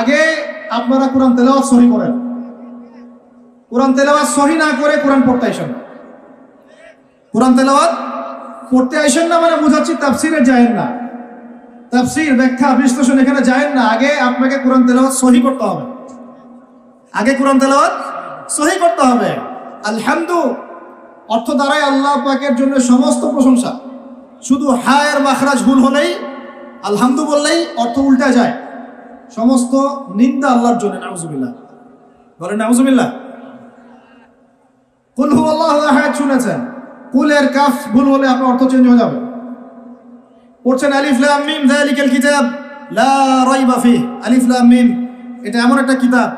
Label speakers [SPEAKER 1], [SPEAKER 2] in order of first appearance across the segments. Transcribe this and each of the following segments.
[SPEAKER 1] আগে আপনারা কোরআন তেলাওয়াত সহি করেন। কোরআন তেলাওয়াত সহি না করে কোরআন পড়তে আইসেন না। কোরআন তেলাওয়াত পড়তে আইসেন না মানে বুঝাচ্ছি তাফসিরে যায়েন না। তাফসির, ব্যাখ্যা, বিশ্লেষণ এখানে যায়েন না। আগে আপনাকে কোরআন তেলাওয়াত সহি করতে হবে। আগে কোরআন তেলাওয়াত সহি করতে হবে। আলহামদু, অর্থ দ্বারাই আল্লাহ পাকের জন্য সমস্ত প্রশংসা। শুধু হায়ের মাখরাজ ভুল হলেই, আলহামদু বললেই অর্থ উল্টা যায়। সমস্ত নিন্দা আল্লাহর জন্য, নাউজুবিল্লাহ। বলেন, নাউজুবিল্লাহ। কুল হু আল্লাহ আহাদ শুনেছেন। কুলের কাফ ভুল হলে আপনার অর্থ চেঞ্জ হয়ে যাবে। পড়ছেন আলিফ লাম মিম যালিকাল কিতাব, লা রাইবা ফিহ। আলিফ লাম মিম, এটা এমন একটা কিতাব,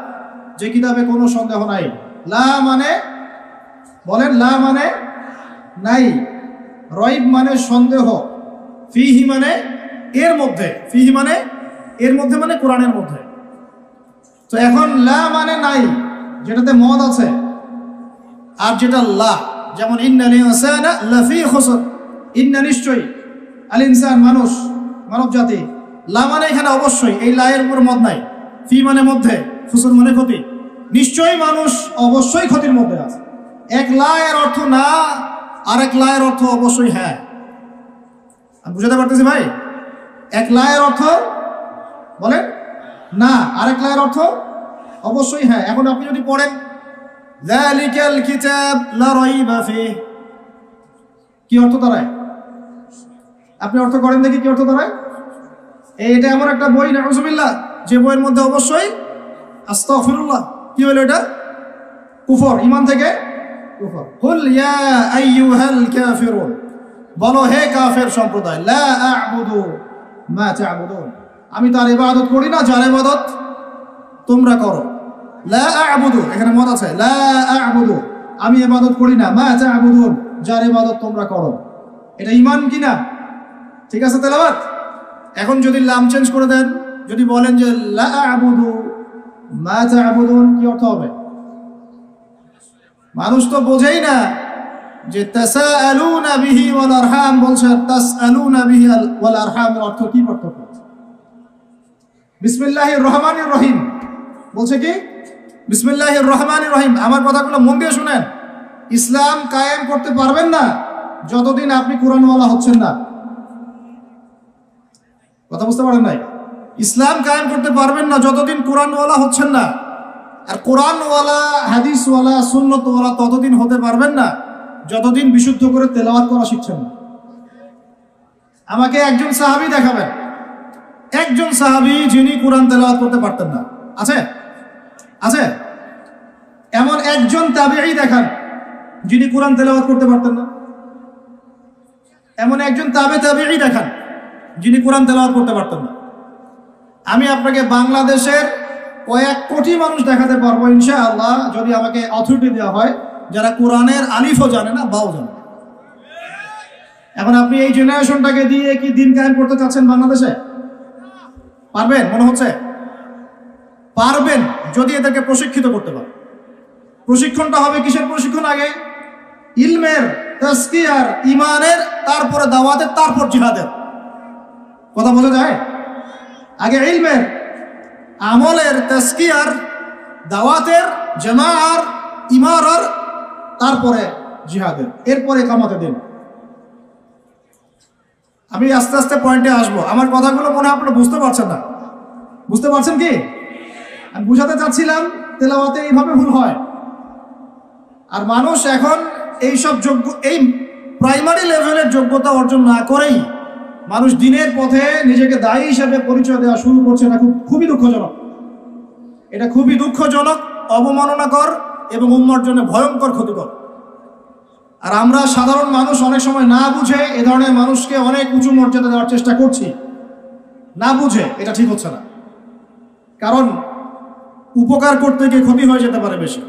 [SPEAKER 1] যে কিতাবে কোনো সন্দেহ নাই। লা মানে বলেন, লা মানে নাই। রইব মানে সন্দেহ। ফিহি মানে এর মধ্যে। ফিহি মানে এর মধ্যে মানে কোরআনের মধ্যে। তো এখন লা মানে নাই, যেটাতে মদ আছে, আর যেটা লা, যেমন লাফি খুসর, ইন্না নিশ্চয়ই আল ইনসান মানুষ, মানব জাতি। লা মানে এখানে অবশ্যই, এই লায়ের উপর মদ নাই। ফি মানে মধ্যে, খুসর মানে ক্ষতি। নিশ্চয়ই মানুষ অবশ্যই ক্ষতির মধ্যে আছে। এক লায়ের অর্থ না আর এক লায়ের অর্থ অবশ্যই হ্যাঁ। বুঝাতে পারতেছি ভাই? এক লায়ের অর্থ বলেন? না, আরেক লায়ের অর্থ? অবশ্যই হ্যাঁ এখন আপনি যদি পড়েন, যালিকাল কিতাব লা রাইবা ফিহ। কি অর্থ দাঁড়ায় আপনি অর্থ করেন দেখি কি অর্থ দাঁড়ায় এটা এমন একটা বই, নাউজুবিল্লাহ, যে বইয়ের মধ্যে অবশ্যই আস্তাগফিরুল্লাহ, কি হলো এটা? কুফর ইমান থেকে কুফর। হুল ইয়া আইয়ুহাল কাফিরুন। বলো, হে কাফের সম্প্রদায়, লা আ'বুদু মা তা'বুদুন। আমি তার ইবাদত করি না, যার ইবাদত তোমরা করো। লা আ'বুদু, এখানে মত আছে, লা আ'বুদু, আমি ইবাদত করি না, মা তা'বুদুন, যার ইবাদত তোমরা করো। এটা ইমান কি না? ঠিক আছে তেলাওয়াত? এখন যদি লাম চেঞ্জ করে দেন, যদি বলেন যে লা আ'বুদু, মা তা'বুদুন, কি অর্থ হবে? মানুষ তো বোঝেই না যে তাসাআলুনা বিহি ওয়াল আরহাম বলছে, তাসআলুনা বিহি ওয়াল আরহাম অর্থ কি পার্থক্য? বিসমিল্লাহির রহমানির রহিম। বলছে কি? বিসমিল্লাহির রহমানির রহিম। আমার কথাগুলো মন দিয়ে শুনেন। ইসলাম কায়েম করতে পারবেন না যতদিন আপনি কোরআনওয়ালা হচ্ছেন না। কথা বুঝতে পারেন নাই? ইসলাম কায়েম করতে পারবেন না যতদিন কোরআনওয়ালা হচ্ছেন না। আর কোরআনওয়ালা, হাদিসওয়ালা, সুন্নতওয়ালা ততদিন হতে পারবেন না যতদিন বিশুদ্ধ করে তেলাওয়াত করা শিখছেন না। আমাকে একজন সাহাবি দেখাবেন। একজন সাহাবি যিনি কোরআন তেলাওয়াত করতে পারতেন না। আছে? আছে? এমন একজন তাবিঈ দেখান, যিনি কোরআন তেলাওয়াত করতে পারতেন না। এমন একজন তাবে তাবিঈ দেখান, যিনি কোরআন তেলাওয়াত করতে পারতেন না। আমি আপনাকে বাংলাদেশের কয়েক কোটি মানুষ দেখাতে পারব ইনশাআল্লাহ, যদি আমাকে অথরিটি দেওয়া হয়। যারা কোরআনের আলিফও জানে না, বাও জানে। এখন আপনি এই জেনারেশনটাকে দিয়ে কি দিন কায়েম করতে চাচ্ছেন বাংলাদেশে? পারবেন? মনে হচ্ছে? পারবেন যদি এদেরকে প্রশিক্ষিত করতে পারেন। প্রশিক্ষণটা হবে কিসের প্রশিক্ষণ আগে? ইলমের তাস্কিয়ার ইমানের তারপরে দাওয়াতের, তারপর জিহাদের। কথা বোঝা যায়? আগে ইলমের, আমলের তাস্কিয়ার দাওয়াতের, জামাআর ইমারার তারপরে জিহাদের। এরপরে কামাতে দিন। আমি আস্তে আস্তে পয়েন্টে আসব। আমার কথাগুলো মনে আপনারা বুঝতে পারছেন না। বুঝতে পারছেন কি? আমি বুঝাতে চাচ্ছিলাম তেলাওয়াতে এইভাবে ভুল হয়। আর মানুষ এখন এই সব যোগ্য, এই প্রাইমারি লেভেলের যোগ্যতা অর্জন না করেই মানুষ দিনের পথে নিজেকে দায়ী হিসেবে পরিচয় দেওয়া শুরু করছে এটা খুব, খুবই দুঃখজনক। এটা খুবই দুঃখজনক, অবমাননাকর এবং উম্মার জন্য ভয়ঙ্কর ক্ষতিকর। আর আমরা সাধারণ মানুষ অনেক সময় না বুঝে এ ধরনের মানুষকে অনেক উঁচু মর্যাদা দেওয়ার চেষ্টা করছি। না বুঝে এটা ঠিক হচ্ছে না। কারণ উপকার করতে গিয়ে ক্ষতি হয়ে যেতে পারে বেশি।